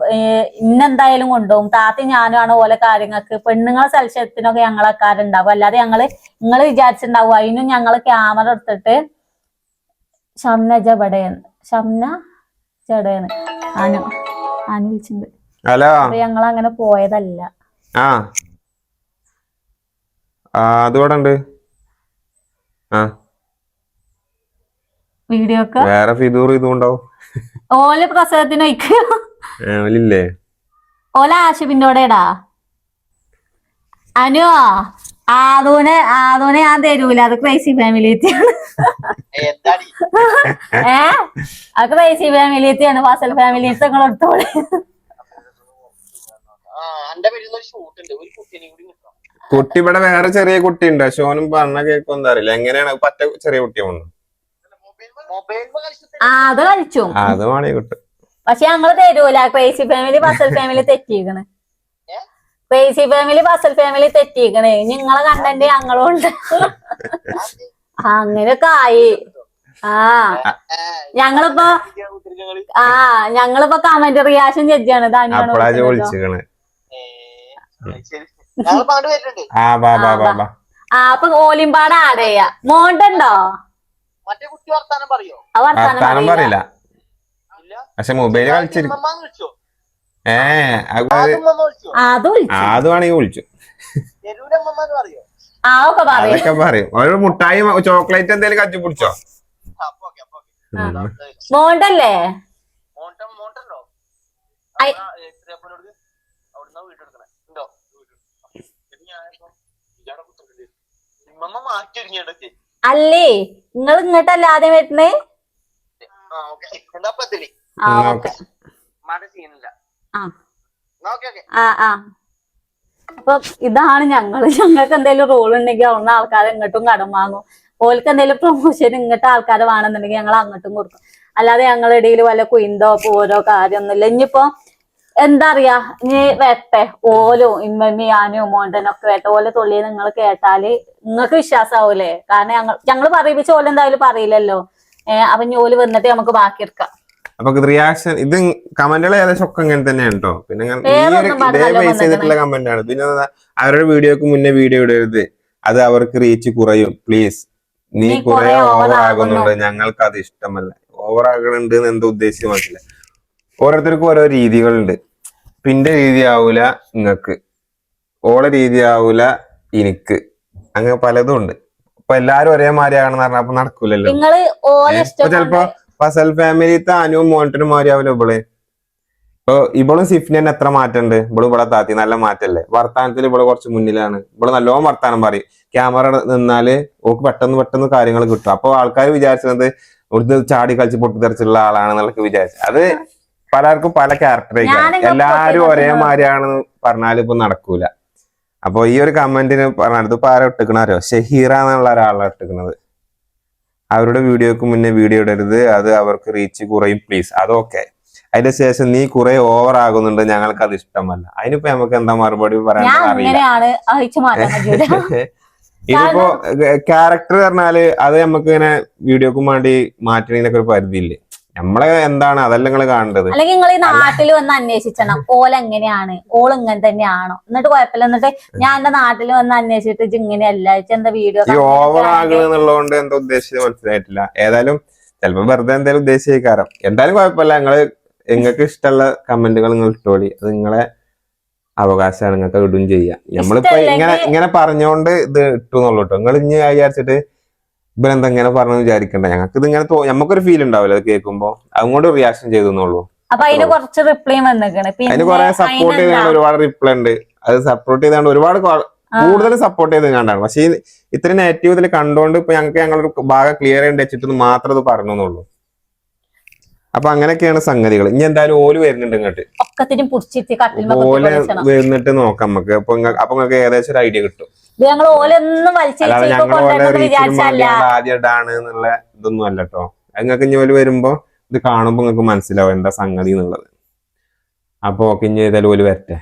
ഇന്നെന്തായാലും കൊണ്ടുപോകും. താത്തി ഞാനുമാണ് ഓലെ കാര്യങ്ങൾക്ക്. പെണ്ണുങ്ങളെ സൽസ്യത്തിനൊക്കെ ഞങ്ങളെക്കാരുണ്ടാവും അല്ലാതെ ഞങ്ങൾ നിങ്ങൾ വിചാരിച്ചിട്ടുണ്ടാവും അതിനും ഞങ്ങൾ ക്യാമറ എടുത്തിട്ട് ഷംന ജബടേന്ന്. ഷംന ജടേന്ന് അനു അനു വിളിച്ചിട്ടുണ്ട്. ഹലോ. ഞങ്ങൾ അങ്ങനെ പോയതല്ല. ആ. അതുകൂടെ ഉണ്ട് ആ. വീഡിയോ ഒക്കെ? വേറെ ഫിദൂർ ഇതും ഉണ്ടാവും. ഓൽ പ്രസവത്തിന് ഇല്ലേ ഓല ആശുപിന്നോടെടാ. അനു ആദൂനെ ആദൂനെ ഞാൻ തരൂല. അത് ക്രൈസി ഫാമിലിയാണ് എന്താടി? ഏ? അത് ക്രൈസി ഫാമിലി ഫസൽ വാസൽ നിങ്ങൾ എടുത്തോളെ. ആ എന്റെ പേരിൽ ഒരു ഷൂട്ട് ഉണ്ട്. ഒരു കുട്ടീനെയും കൂടി കിട്ടണം. കുട്ടി ഇവിടെ വേറെ ചെറിയ കുട്ടി ഉണ്ട് പക്ഷെ ഓനും പറഞ്ഞ കേൾക്കും എന്താ അറിയില്ല. എങ്ങനെയാണ്? പറ്റ ചെറിയ കുട്ടിയാണ്? മൊബൈൽ ആ അത് കഴിച്ചു. അത് കിട്ടും. പക്ഷെ ഞങ്ങൾ തരൂല. ക്രേസി ഫാമിലി പസൽ ഫാമിലി തെറ്റിക്കണ് ക്രേസി ഫാമിലി പസൽ ഫാമിലി തെറ്റിക്കണ് നിങ്ങളെ കണ്ടന്റ് ഞങ്ങളും ഉണ്ട്. ആ, അങ്ങനെയൊക്കെ ആയി. ആ. ഞങ്ങളിപ്പോ ആ ഞങ്ങളിപ്പോ കമന്റ് റിയാക്ഷൻ ജഡ്ജാണ് അപ്പളാ ധാന്യാണ് ആ അപ്പൊ ഓലിമ്പാട് ആഡ് ചെയ്യാ. മോണ്ടുണ്ടോ? മറ്റേ കുട്ടി വർത്താനം പറയോ? പറയില്ല. പക്ഷെ മൊബൈൽ കളിച്ചിരിക്കും ഏ അത് ആദ്യം ഉമ്മമ്മ വിളിച്ചോ? അതൊക്കെ പറയും. ഓരോ മുട്ടായി ചോക്ലേറ്റ് എന്തേലും കച്ചു പിടിച്ചോ. മോണ്ടല്ലേ? മാറ്റി അല്ലേ? നിങ്ങൾ ഇങ്ങോട്ടല്ല ആദ്യം വരുന്നേ? ആ ഓക്കെ. എന്താ പത്തിരി ആ അപ്പൊ ഇതാണ് ഞങ്ങൾ. ഞങ്ങൾക്ക് എന്തെങ്കിലും റോൾ ഉണ്ടെങ്കിൽ അവിടുന്ന് ആൾക്കാരെ ഇങ്ങോട്ടും കടം വാങ്ങും. ഓൽക്ക് എന്തെങ്കിലും പ്രൊമോഷൻ ഇങ്ങോട്ട് ആൾക്കാർ വേണമെന്നുണ്ടെങ്കിൽ ഞങ്ങൾ അങ്ങോട്ടും കൊടുക്കും. അല്ലാതെ ഞങ്ങളുടെ ഇടയിൽ വല്ല കുയിന്തോ പോരോ കാര്യമൊന്നുമില്ല. ഇനിയിപ്പോ എന്താ അറിയാ ഇനി വേട്ടെ ഓലും ഇമ്മമ്മി ഞാനും മോണ്ടനൊക്കെ വരട്ടെ. ഓലെ തൊള്ളി നിങ്ങൾ കേട്ടാൽ നിങ്ങൾക്ക് വിശ്വാസാവൂലേ? കാരണം ഞങ്ങൾ ഞങ്ങൾ പറയിപ്പിച്ച ഓല എന്തായാലും പറയില്ലല്ലോ. ഏഹ് അപ്പൊ ഇനി ഓൽ വന്നിട്ട് നമുക്ക് ബാക്കിയെടുക്കാം അപ്പൊ റിയാക്ഷൻ ഇത് കമന്റുകൾ ഏകദേശം ഒക്കെ ഇങ്ങനെ തന്നെയാണ് കേട്ടോ പിന്നെ ഇതേ ബേസ് ചെയ്തിട്ടുള്ള കമന്റ് ആണ് പിന്നെ അവരുടെ വീഡിയോക്ക് മുന്നേ വീഡിയോ ഇടരുത്. അത് അവർക്ക് റീച്ച് കുറയും. പ്ലീസ് നീ നീ കുറെ ഓവർ ആകുന്നുണ്ട്. ഞങ്ങൾക്ക് അത് ഇഷ്ടമല്ല. ഓവർ ആകണുണ്ട് എന്ന് എന്താ ഉദ്ദേശിച്ചു ഓരോരുത്തർക്കും ഓരോ രീതികളുണ്ട്. പിന്നെ രീതി ആവൂല നിങ്ങക്ക് ഓളെ രീതി ആവൂല എനിക്ക് അങ്ങനെ പലതും ഉണ്ട്. ഇപ്പൊ എല്ലാരും ഒരേ ആകണമെന്ന് പറഞ്ഞാൽ അപ്പൊ നടക്കൂലല്ലോ. ഇപ്പൊ ചെലപ്പോ ഫസൽ ഫാമിലിത്തെ അനുവും മോണിറ്ററും മാറിയാവില്ല ഇവൾ? ഇപ്പൊ ഇവളും സിഫ്നിന് എത്ര മാറ്റമുണ്ട് ഇവൾ ഇവിടെ താത്തി നല്ല മാറ്റല്ലേ. വർത്താനത്തിൽ ഇവൾ കുറച്ച് മുന്നിലാണ്. ഇവൾ നല്ലോണം വർത്താനം പറയും. ക്യാമറ നിന്നാൽ ഓക്ക് പെട്ടെന്ന് പെട്ടെന്ന് കാര്യങ്ങൾ കിട്ടും. അപ്പൊ ആൾക്കാർ വിചാരിച്ചത് ഇവിടുത്തെ ചാടി കളിച്ച് പൊട്ടിത്തെറിച്ചുള്ള ആളാണെന്നൊക്കെ വിചാരിച്ചു. അത് പലർക്കും പല ക്യാരക്ടറേക്കാണ് എല്ലാരും പൊട്ടി ഒരേ മാതിരിയാണ് പറഞ്ഞാൽ ഇപ്പൊ നടക്കൂല. അപ്പൊ ഈ ഒരു കമന്റിന് പറഞ്ഞത് ഇപ്പൊ ആരോ ഇട്ടിക്കണ ഷഹീറ എന്നുള്ള ഒരാളാണ് ഇട്ടിക്കുന്നത് അവരുടെ വീഡിയോക്ക് മുന്നേ വീഡിയോ ഇടരുത്. അത് അവർക്ക് റീച്ച് കുറയും പ്ലീസ് അതൊക്കെ അതിന് ശേഷം നീ കുറെ ഓവർ ആകുന്നുണ്ട്. ഞങ്ങൾക്ക് അത് ഇഷ്ടമല്ല. അതിനിപ്പോ നമുക്ക് എന്താ മറുപടി പറയാൻ അറിയില്ല. ഇതിപ്പോ ക്യാരക്ടർ പറഞ്ഞാൽ അത് നമുക്ക് ഇങ്ങനെ വീഡിയോക്കും വേണ്ടി മാറ്റണതിനൊക്കെ ഒരു പരിധിയില്ലേ? നമ്മളെ എന്താണ് അതല്ല നിങ്ങൾ കാണേണ്ടത്? അല്ലെങ്കിൽ നിങ്ങൾ ഈ നാട്ടിൽ വന്ന് അന്വേഷിച്ചണം. ഓല എങ്ങനെയാണ്? ഓൾ ഇങ്ങനെ തന്നെയാണോ? എന്നിട്ട് കുഴപ്പമില്ല. എന്നിട്ട് ഞാൻ എന്റെ നാട്ടിൽ വന്ന് അന്വേഷിച്ചിട്ട് ഇങ്ങനെയല്ല എന്താ വീഡിയോ ഈ ഓവർ എന്താ ഉദ്ദേശിച്ചത് മനസ്സിലായിട്ടില്ല. ഏതായാലും ചിലപ്പോ വെറുതെ എന്തായാലും ഉദ്ദേശിക്കാരം എന്തായാലും കുഴപ്പമില്ല. നിങ്ങൾ നിങ്ങൾക്ക് ഇഷ്ടമുള്ള കമന്റുകൾ നിങ്ങൾ ഇട്ടോളി. അത് നിങ്ങളെ അവകാശമാണ്. നിങ്ങൾക്ക് ഇടും ചെയ്യാം. നമ്മളിപ്പോ ഇങ്ങനെ ഇങ്ങനെ പറഞ്ഞുകൊണ്ട് ഇത് ഇട്ടു എന്നുള്ളൂ കേട്ടോ നിങ്ങൾ ഇനി വിചാരിച്ചിട്ട് ഇവരെന്താ ഇങ്ങനെ പറഞ്ഞു വിചാരിക്കണ്ട. ഞങ്ങൾക്ക് ഇത് ഇങ്ങനെ നമുക്കൊരു ഫീൽ ഉണ്ടാവില്ല. അത് കേൾക്കുമ്പോ അതുകൊണ്ട് റിയാക്ഷൻ ചെയ്തു എന്നുള്ളൂ. അപ്പൊ അതിന് കുറച്ച് റിപ്ലൈ വന്നിക്കണ്. അതിന് കുറെ സപ്പോർട്ട് ചെയ്താണ് ഒരുപാട് റിപ്ലൈ ഉണ്ട്. അത് സപ്പോർട്ട് ചെയ്തുകൊണ്ട് ഒരുപാട് കൂടുതൽ സപ്പോർട്ട് ചെയ്ത് കണ്ടാണ് പക്ഷേ ഇത്രയും നെഗറ്റീവ് ഇതിൽ കണ്ടുകൊണ്ട് ഇപ്പൊ ഞങ്ങൾക്ക് ഞങ്ങളൊരു ഭാഗം ക്ലിയർ ചെയ്യേണ്ടി വെച്ചിട്ട് മാത്രം ഇത് പറഞ്ഞു എന്നുള്ളൂ അപ്പൊ അങ്ങനെയൊക്കെയാണ് സംഗതികൾ ഇനി എന്തായാലും ഓൽ വരുന്നുണ്ട് ഇങ്ങോട്ട്. ഒക്കത്തിനും പുടിച്ചിട്ട് ഓൽ വരുന്നിട്ട് നോക്കാം നമുക്ക്. അപ്പൊ അപ്പൊ നിങ്ങൾക്ക് ഏകദേശം ഒരു ഐഡിയ കിട്ടും. ഞങ്ങൾ ഓലൊന്നും ആദ്യം ഇടാണ് എന്നുള്ള ഇതൊന്നും അല്ല കേട്ടോ നിങ്ങൾക്ക് ഇനി ഓൽ വരുമ്പോ ഇത് കാണുമ്പോ നിങ്ങൾക്ക് മനസ്സിലാവും എന്താ സംഗതി എന്നുള്ളത്. അപ്പൊ ഓക്കെ ഇനി ഏതായാലും ഓൽ വരട്ടെ.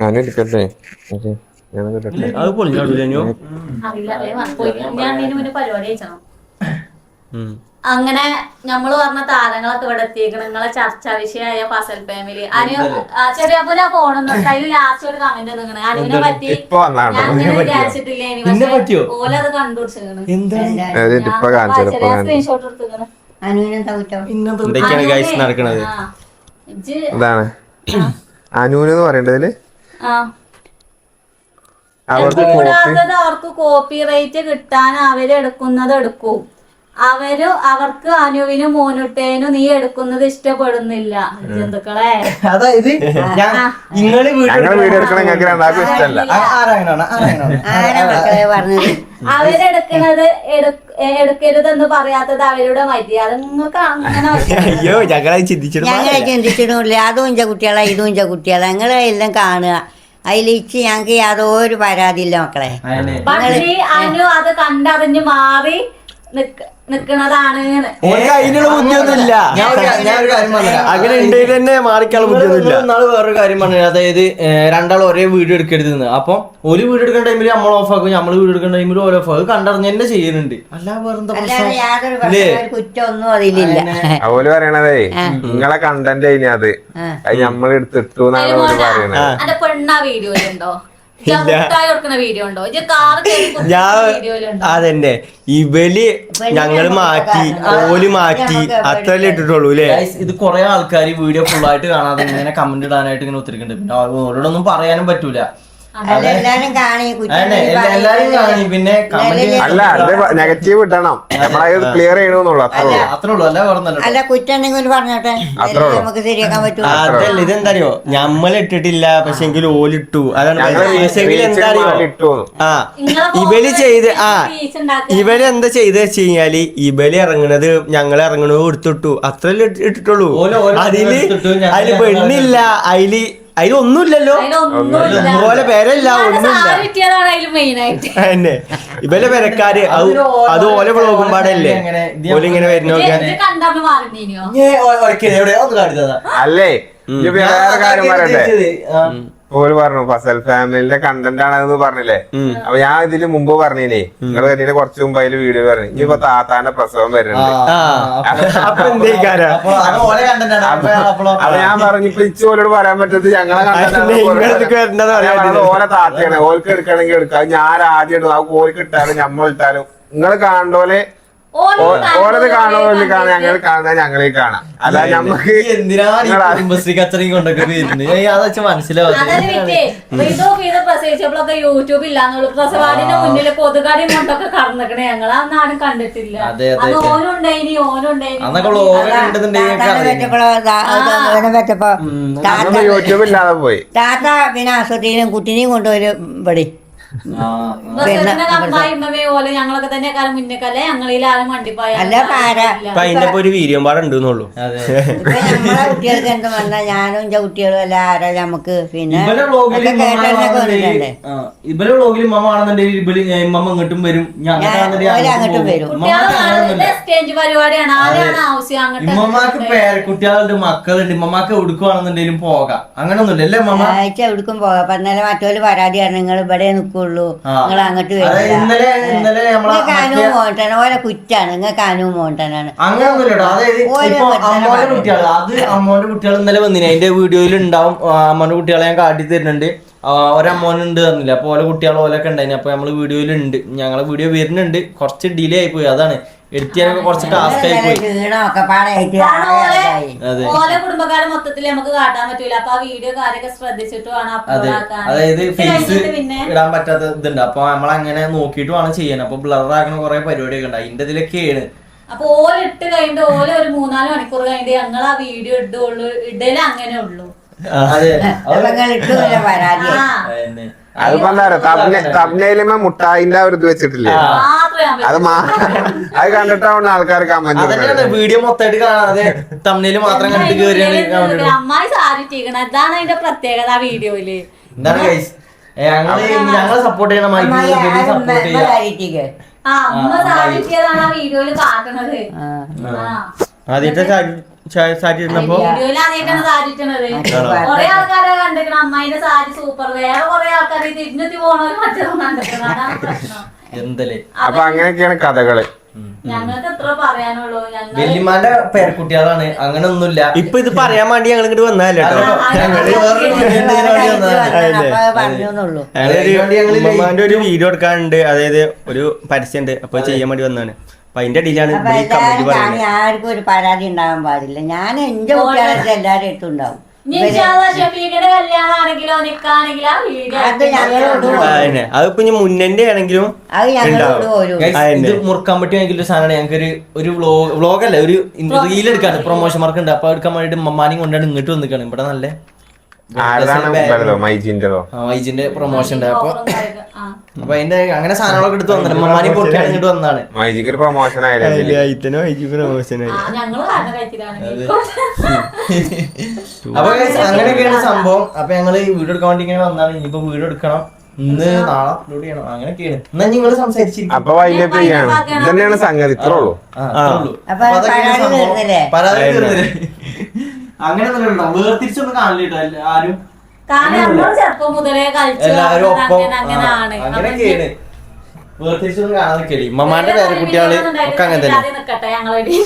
ഞാനിരിക്കട്ടെ ഓക്കേ. അത് അങ്ങനെ നമ്മൾ പറഞ്ഞ താരങ്ങളൊക്കെ ഇവിടെ എത്തിയേക്കണം. നിങ്ങളെ ചർച്ചാ വിഷയമായ ഫസൽ ഫാമിലി. അനു ചെറിയപ്പോലെ ഫോണൊന്നും അതിൽ ലാസ്റ്റ് ഒരു കമന്റ് അനുവിനെ പറ്റി? വിചാരിച്ചിട്ടില്ലേ? പറ്റിയോ? ഓലത് കണ്ടുപിടിച്ചിരിക്കണ്. എന്താണ്? ഇപ്പൊ കാണിച്ചു? സ്ക്രീൻഷോട്ട് എടുത്തിരിക്കണ്. അനുവിനെന്താ നടക്കണത്. ഇതാണ് പറയേണ്ടതിൽ? കൂടാത്തത് അവർക്ക് കോപ്പി റേറ്റ് കിട്ടാൻ അവരെടുക്കുന്നത് എടുക്കും. അവർ അവർക്ക് അനുവിനും മോനുട്ടേനും നീ എടുക്കുന്നത് ഇഷ്ടപ്പെടുന്നില്ല. ജന്തുക്കളെ അതായത് നിങ്ങൾ അവരെടുക്കണത് എടുക്കരുതെന്ന് പറയാത്തത് അവരുടെ മര്യാദ. നിങ്ങൾക്ക് അങ്ങനെ ചിന്തിച്ചിട്ടില്ല അതും ഇഞ്ച കുട്ടികളെ ഇതും ഇഞ്ച കുട്ടികളെ. ഞങ്ങളെ എല്ലാം കാണുക. അതിലിച്ച് ഞങ്ങൾക്ക് യാതൊരു പരാതിയില്ല മക്കളെ. പക്ഷേ അനു അത് കണ്ടറിഞ്ഞ് മാറി നിക്കണതാണ് അതിനുള്ള ബുദ്ധിയൊന്നുമില്ല. അങ്ങനെ ഉണ്ടെങ്കിൽ തന്നെ മാറിക്കാനുള്ള ബുദ്ധിയൊന്നുമില്ല. നാളെ വേറൊരു കാര്യം പറഞ്ഞു അതായത് രണ്ടാൾ ഒരേ വീഡിയോ എടുക്കരുത് അപ്പൊ ഒരു വീഡിയോ എടുക്കുന്ന ടൈമിൽ നമ്മൾ ഓഫ് ആക്കും. നമ്മൾ വീഡിയോ എടുക്കുന്ന ടൈമിൽ ഓരോ ഓഫ് ആക്കും. കണ്ടറിഞ്ഞ് തന്നെ ചെയ്യുന്നുണ്ട്. അല്ല വേറെന്താ പ്രശ്നം? അവർ പറയണതേ നിങ്ങളെ കണ്ടന്റ് കഴിഞ്ഞാൽ അത്. നമ്മൾ എടുത്തിട്ടു എന്നാണ് അവർ പറയണത്. എന്റെ പെണ്ണ വീഡിയോയിലുണ്ടോ? മുട്ടായി കൊടുക്കുന്ന വീഡിയോ ഉണ്ടോ? ഞാൻ അതന്നെ. ഇവൽ ഞങ്ങൾ മാറ്റി ഓൽ മാറ്റി അത്രല്ലേ ഇട്ടിട്ടുള്ളൂ അല്ലേ ഇത് കുറെ ആൾക്കാർ വീഡിയോ ഫുൾ ആയിട്ട് കാണാതെ ഇങ്ങനെ കമന്റ് ഇടാനായിട്ട് ഇങ്ങനെ ഒത്തിരിക്കുന്നുണ്ട് പിന്നെ അവരോടൊന്നും പറയാനും പറ്റൂല. എല്ലാരും കാണി. പിന്നെ കമന്റ് അല്ല? അത് നെഗറ്റീവ് ഇടണം നമ്മളത് ക്ലിയർ ചെയ്യണമെന്നുള്ളൂ അത്രേ ഉള്ളൂ. അല്ല വേറെ അല്ല കുറ്റം ഉണ്ടെങ്കിൽ ഒരു പറഞ്ഞോട്ടെ? അത്രേ ഉള്ളൂ. നമുക്ക് ശരിയാക്കാൻ പറ്റൂ. അതല്ല ഇതെന്തറിയോ? ഞമ്മൾ ഇട്ടിട്ടില്ല പക്ഷെ എങ്കിൽ ഓലിട്ടു. അതാണ് ഇട്ടു ആ ഇവർ ചെയ്ത് ആ ഇവർ എന്താ ചെയ്ത് വെച്ച് കഴിഞ്ഞാൽ ഇവർ ഇറങ്ങണത് ഞങ്ങൾ ഇറങ്ങണത് എടുത്തിട്ടു അത്രല്ലേ ഇട്ട് ഇട്ടിട്ടുള്ളൂ. അതിൽ അതിൽ പെണ്ണില്ല. അതിൽ അതിലൊന്നുമില്ലല്ലോ. അതിലൊന്നുമില്ല. ഓലെ പേരല്ല ഒന്നുമില്ല. തന്നെ ഇവലെ പെരക്കാര് അത് അത് ഓലെ വ്ളോഗും പാടല്ലേ ഓല ഇങ്ങനെ വരുന്നൊക്കെ അല്ലേ? വേറെ കാര്യം പറയട്ടെ ആ. ഓര് പറഞ്ഞു ഫസൽ ഫാമിലിന്റെ കണ്ടന്റ് ആണെന്ന് പറഞ്ഞില്ലേ? അപ്പൊ ഞാൻ ഇതിന് മുമ്പ് പറഞ്ഞില്ലേ നിങ്ങൾ കഴിഞ്ഞ കുറച്ച് മുമ്പ് അതിൽ വീഡിയോ പറഞ്ഞു. ഇനിയിപ്പോ താത്താന്റെ പ്രസവം വരുന്നുണ്ട്. അപ്പൊ ഞാൻ പറഞ്ഞു ഇപ്പൊ ഇച്ചു ഓരോട് പറയാൻ പറ്റത് ഞങ്ങളെ. ഓലെ താത്തയാണ്. ഓൽക്ക് എടുക്കണമെങ്കിൽ എടുക്കാം. ഞാൻ ആദ്യം ഇടും. ആ ഓൾക്ക് ഇട്ടാലും ഞമ്മൾ ഇട്ടാലും. നിങ്ങൾ കാണുന്നോലെ ഓലത് കാണുന്നോലെ കാണാൻ ഞങ്ങൾ കാണാൻ ഞങ്ങളെ കാണാം. അല്ല ഞമ്മക്ക് എന്തിനാണ് നിങ്ങളാ- കുടുംബശ്രീ കച്ചറയും കൊണ്ടൊക്കെ വരുന്നത് അത് വെച്ച് യൂട്യൂബ് ഇല്ലാന്നുള്ളു. പ്രസവാടിന്റെ മുന്നിൽ കൊതുകാടി കൊണ്ടൊക്കെ കടന്നിക്കണേ ഞങ്ങൾ കണ്ടിട്ടില്ല. ഓനുണ്ടായിനി ഓനുണ്ടായിനി. യൂട്യൂബ് ഇല്ലാതെ പോയി. താത്ത പിന്നെ ആസ്വത്തിനും കുട്ടിനെയും കൊണ്ടുവരും ഇവിടെ. ഞങ്ങളൊക്കെ തന്നെ കാലം മുന്നേക്കല്ലേ? ഞങ്ങളിൽ ആരും വണ്ടിപ്പായ അല്ല പാര. അപ്പൊ അതിന്റെ ഇപ്പൊ ഒരു വീര്യം പാടുണ്ടെന്നുള്ളൂ. അതെ. ഇപ്പൊ നമ്മളെ കുട്ടികൾക്ക് എന്ത് ഞാനും എന്റെ കുട്ടികളും എല്ലാം ആരാ നമുക്ക് പിന്നെ ഇവരെ വ്ളോഗിൽ ഒക്കെ കേട്ടറിഞ്ഞൊക്കെ വന്നിട്ടുണ്ടേ ഇവരെ വ്ളോഗിൽ മമ്മ ആണെന്നുണ്ടെങ്കിൽ ഇവർ മമ്മ ഇങ്ങോട്ടും വരും. അങ്ങോട്ടും വരും. സ്റ്റേജ് പരിപാടിയാണ്. ആരാണ് ആവശ്യം അങ്ങോട്ട്? ഇമ്മമാക്ക് പേരക്കുട്ടികളുണ്ട് മക്കളുണ്ട്. ഇമ്മമാക്ക് എടുക്കുവാണെന്നുണ്ടെങ്കിലും പോകാം. അങ്ങനൊന്നുമില്ല അല്ലേ മമ്മ ആഴ്ച എവിടേക്കും പോകാം. അപ്പൊ ഇന്നലെ മറ്റോര് പരാതിയാണ്. നിങ്ങൾ ഇവിടെ നിൽക്കുള്ളൂ. നിങ്ങൾ അങ്ങോട്ട് അനുവും മറ്റേ- ഓരോ കുറ്റാണ്. നിങ്ങൾ അനുവും മോണ്ടനാണ്. അമ്മോന്റെ. കുട്ടികൾ അത് അമ്മോന്റെ കുട്ടികൾ ഇന്നലെ വന്നിന്. അതിന്റെ വീഡിയോയിൽ ഉണ്ടാവും. അമ്മോന്റെ കുട്ടികളെ ഞാൻ കാട്ടി തരുന്നുണ്ട്. ഒരമ്മോനുണ്ട് തന്നില്ല അപ്പൊ ഓല കുട്ടികൾ ഓലൊക്കെ ഉണ്ടായിന്. അപ്പൊ നമ്മൾ വീഡിയോയിൽ ഉണ്ട്. ഞങ്ങളെ വീഡിയോ വരുന്നുണ്ട്. കുറച്ച് ഡിലേ ആയി പോയി. അതാണ്. എഡിറ്റ് ചെയ്യാനൊക്കെ കുറച്ച് ടാസ്ക് ആയി പോയി. ക്ഷീണമൊക്കെ പാടായിട്ട് കാരണം ഓലെ അതെ. ഓലെ കുടുംബക്കാരെ മൊത്തത്തിൽ നമുക്ക് കാട്ടാൻ പറ്റൂല. അപ്പൊ ആ വീഡിയോ കാര്യമൊക്കെ ശ്രദ്ധിച്ചിട്ട് വേണം അതെ. അപ്ലോഡ് ആക്കാൻ. അതായത് ഇത് ഫേസ് കഴിഞ്ഞിട്ട് പിന്നെ ഇടാൻ പറ്റാത്ത ഇതുണ്ട്. അപ്പൊ നമ്മളങ്ങനെ നോക്കിയിട്ട് വേണം ചെയ്യാൻ. അപ്പൊ ബ്ലർ ആക്കണ കുറെ പരിപാടിയൊക്കെ ഉണ്ട്. അതിന്റെ ഇതിലൊക്കെയാണ്. അപ്പൊ ഓല ഇട്ട് കഴിഞ്ഞിട്ട് ഓല ഒരു മൂന്നാൽ മണിക്കൂർ കഴിഞ്ഞിട്ട് ഞങ്ങൾ ആ വീഡിയോ ഇടുള്ളൂ. ഇടല അങ്ങനെ ഉള്ളൂ അതെ. അപ്പൊ നിങ്ങൾ ഇട്ടുമില്ല പരാതി. ആ. അതന്നെ. അതിപ്പോ എന്താ പറയാ തബ്നയിലുമ മുട്ടായിന്റെ ഒരു ഇത് വെച്ചിട്ടില്ലേ? അത് മാ അത് കണ്ടിട്ടാണ് ആൾക്കാർ കമന്റ് വീഡിയോ മൊത്തമായിട്ട് കാണാതെ തമ്മിൽ മാത്രം കണ്ടിട്ട് കയറിയാണ്. അമ്മായി സാരി അതാണ് അതിന്റെ പ്രത്യേകത ആ വീഡിയോയിൽ. എന്താണ് ഞങ്ങൾ ഞങ്ങളെ സപ്പോർട്ട് ചെയ്യണം. സപ്പോർട്ട് ചെയ്യാം. ആ അമ്മ സാരി ആ വീഡിയോയിൽ കാട്ടണത്. ആ. ആദ്യത്തെ സാരി സാരി കൊറേ ആൾക്കാരെ കണ്ടിരിക്കണം അമ്മായിന്റെ സാരി സൂപ്പർ വേറെ കൊറേ ആൾക്കാർ തിരിഞ്ഞെത്തി പോണവര് മറ്റൊന്നും കണ്ടിരിക്കണം അതാണ് പ്രശ്നം. എന്തല്ലേ? അപ്പൊ അങ്ങനെയൊക്കെയാണ് കഥകൾ. ഞങ്ങൾക്ക് എത്ര പറയാനുള്ളൂ. ഞങ്ങൾ വല്യമാന്റെ പേരക്കുട്ടികളാണ് അങ്ങനെ ഒന്നുമില്ല. ഇപ്പൊ ഇത് പറയാൻ വേണ്ടി ഞങ്ങൾ ഇങ്ങോട്ട് വന്നതല്ലേ ഞങ്ങൾ ഞങ്ങൾ ഒരു വീഡിയോ എടുക്കാനുണ്ട്. അതായത് ഒരു പരസ്യണ്ട്. അപ്പൊ ചെയ്യാൻ വേണ്ടി വന്നതാണ്. അപ്പൊ അതിന്റെ ആർക്കും ഒരു പരാതി ഉണ്ടാകാൻ പാടില്ല. ഞാൻ എന്റെ കുട്ടികളെ എല്ലാരും എടുത്തുണ്ടാവും അതിപ്പോ മുന്നന്റെ ആണെങ്കിലും. ഇത് മുറുക്കാൻ പറ്റിയ ഒരു സാധനമാണ്. ഞങ്ങൾക്ക് ഒരു ഒരു വ്ലോഗ് വ്ലോഗല്ല അല്ല ഒരു റീൽ എടുക്കാണ്. പ്രൊമോഷൻ മാർക്ക് ഉണ്ട് അപ്പൊ എടുക്കാൻ വേണ്ടിട്ട് മമ്മാനെയും കൊണ്ടാണ് ഇങ്ങോട്ട് വന്നിക്കാണ് ഇവിടെ നല്ല വൈജിന്റെ പ്രൊമോഷൻ ഉണ്ട്. അപ്പൊ അപ്പൊ അതിന്റെ അങ്ങനെ സാധനങ്ങളൊക്കെ എടുത്ത് വന്നത് മമ്മാനി പൊട്ടി അണിഞ്ഞിട്ട് വന്നതാണ്. മൈജിക്ക് ഒരു പ്രൊമോഷൻ അപ്പൊ അങ്ങനെയൊക്കെയാണ് സംഭവം. അപ്പൊ ഞങ്ങൾ വീഡിയോ എടുക്കാൻ വേണ്ടി ഇങ്ങനെ വന്നാണ്. ഇനിയിപ്പോ വീഡിയോ എടുക്കണം. ഇന്ന് നാളെ അപ്ലോഡ് ചെയ്യണം. അങ്ങനെയൊക്കെയാണ്. എന്നാ നിങ്ങൾ സംസാരിച്ചിരിക്കും. അപ്പൊ വൈകിട്ട് ചെയ്യാണ് ഇതന്നെയാണ് സംഗതി. ഇത്രേ ഉള്ളൂ. പരാതി തീർന്നില്ലേ? അങ്ങനെ വേർതിരിച്ചൊന്നും കാണില്ല കേട്ടോ ആരും. കാരണം ചെറുപ്പം മുതലേ കളിച്ചു എല്ലാവരും ഒപ്പം. അങ്ങനെ അങ്ങനെയാണ് ആ, അങ്ങനെയൊക്കെയാണ് വേർതിരിച്ചൊന്നും കാണാൻ നിൽക്കൽ ഇമ്മമാരുടെ പേരെ കുട്ടികൾ ഒക്കെ അങ്ങനെ തന്നെ. നിക്കട്ടെ ഞങ്ങളുടെ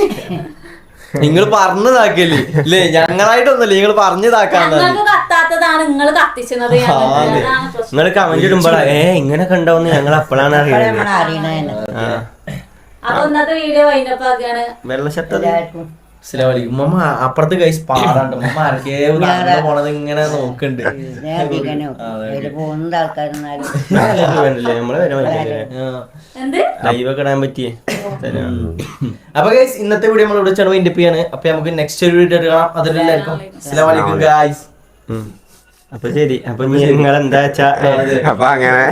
നിങ്ങൾ പറഞ്ഞതാക്കല്ലേ ഇല്ലേ? ഞങ്ങളായിട്ടൊന്നുമില്ല. നിങ്ങൾ പറഞ്ഞതാക്കാന്ന് ഞങ്ങൾക്ക് കത്താത്തതാണ് നിങ്ങൾ കത്തിച്ചത് അതാണ് പ്രശ്നം. നിങ്ങൾ കമന്റ് ഇടുമ്പോഴാ ഏ ഇങ്ങനെ കണ്ടാവുന്ന ഞങ്ങൾ അപ്പോഴാണ് അപ്പോഴേ അറിയുന്നത് അപ്പൊ ഇന്നത്തെ വീഡിയോ വൈൻഡപ്പ് ആക്കുകയാണ് വെള്ള എല്ലാവർക്കും ഉമ്മ അപ്പുറത്ത് കൈ പാടാണ്ട്. ഉമ്മ ആർക്കേ പോണത് ഇങ്ങനെ നോക്കണ്ട്. നേർപ്പിക്കണോ അതിൽ പോകുന്ന ആൾക്കാരെന്നാലും. നമ്മളെ വരെ മനസ്സിലായില്ലേ ആ. എന്ത്? ലൈവ് ഇടാൻ പറ്റിയേ. അപ്പൊ ഗൈസ് ഇന്നത്തെ വീഡിയോ നമ്മൾ ഇവിടെ ഇൻഡിപ്പ് ചെയ്യാണ്. അപ്പൊ നമുക്ക് നെക്സ്റ്റ് ഒരു വീഡിയോ എടുക്കണം അതിലെല്ലാവർക്കും അസ്സലാമു അലൈക്കും. ഗൈസ്. അപ്പൊ ശരി. അപ്പൊ നിങ്ങൾ എന്താ വെച്ചാ? അപ്പൊ അങ്ങനെ.